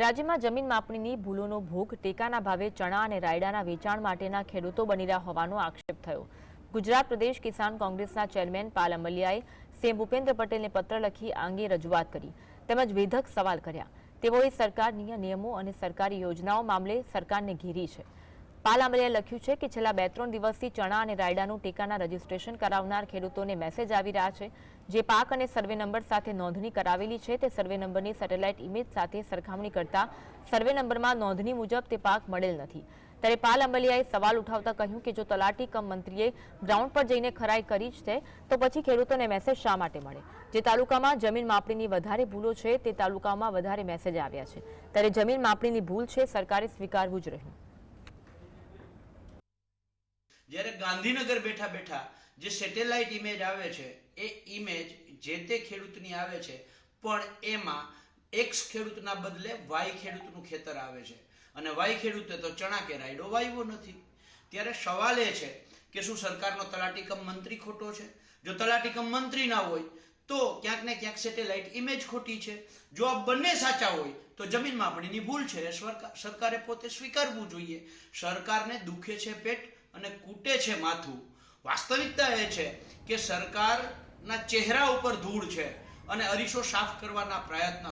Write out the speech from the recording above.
રાજ્યમાં જમીન માપણીની ભૂલોનો ભોગ ટેકાના ભાવે ચણા અને રાયડાના વેચાણ માટેના ખેડૂતો બની રહ્યા હોવાનો આક્ષેપ થયો. ગુજરાત પ્રદેશ કિસાન કોંગ્રેસના ચેરમેન પાલ અમલિયાએ સીએમ ભૂપેન્દ્ર પટેલને પત્ર લખી આ અંગે રજૂઆત કરી તેમજ વેધક સવાલ કર્યા. તેઓએ સરકારની નિયમો અને સરકારી યોજનાઓ મામલે સરકારને ઘેરી છે. પાલ આંબલિયાએ લખ્યું છે કે છેલ્લા બે ત્રણ દિવસથી ચણા અને રાયડાનું ટેકાના રજીસ્ટ્રેશન કરાવનાર ખેડૂતોને મેસેજ આવી રહ્યા છે. જે પાક અને સર્વે નંબર સાથે નોંધણી કરાવેલી છે, તે સર્વે નંબરની સેટેલાઇટ ઇમેજ સાથે સરખામણી કરતા સર્વે નંબરમાં નોંધણી મુજબ તે પાક મળેલ નથી. ત્યારે પાલ અંબલિયાએ સવાલ ઉઠાવતા કહ્યું કે જો તલાટી કમ મંત્રીએ ગ્રાઉન્ડ પર જઈને ખરાઈ કરી જ છે, તો પછી ખેડૂતોને મેસેજ શા માટે મળે? જે તાલુકામાં જમીન માપણીની વધારે ભૂલો છે, તે તાલુકામાં વધારે મેસેજ આવ્યા છે. ત્યારે જમીન માપણીની ભૂલ છે, સરકારે સ્વીકારવું જ રહ્યું. જ્યારે ગાંધીનગર બેઠા બેઠા જે સેટેલાઇટ ઇમેજ આવે છે, એ ઇમેજ જે તે ખેડૂતની આવે છે, પણ એમાં એક્સ ખેડૂતના બદલે વાય ખેડૂતનું ખેતર આવે છે. અને વાય ખેડૂતે તો ચણા કે રાયડો વાવ્યો નથી. ત્યારે સવાલ એ છે કે શું સરકારનો તલાટીકમ મંત્રી ખોટો છે? જો તલાટીકમ મંત્રી ના હોય, તો ક્યાંક ને ક્યાંક સેટેલાઇટ ઇમેજ ખોટી છે. જો આ બંને સાચા હોય, તો જમીન માપણીની ભૂલ છે. સરકારે પોતે સ્વીકારવું જોઈએ. સરકારને દુખે છે પેટ અને કૂટે છે માથું. વાસ્તવિકતા એ છે કે સરકારના ચહેરા ઉપર ધૂળ છે અને અરીસો સાફ કરવાના પ્રયત્ન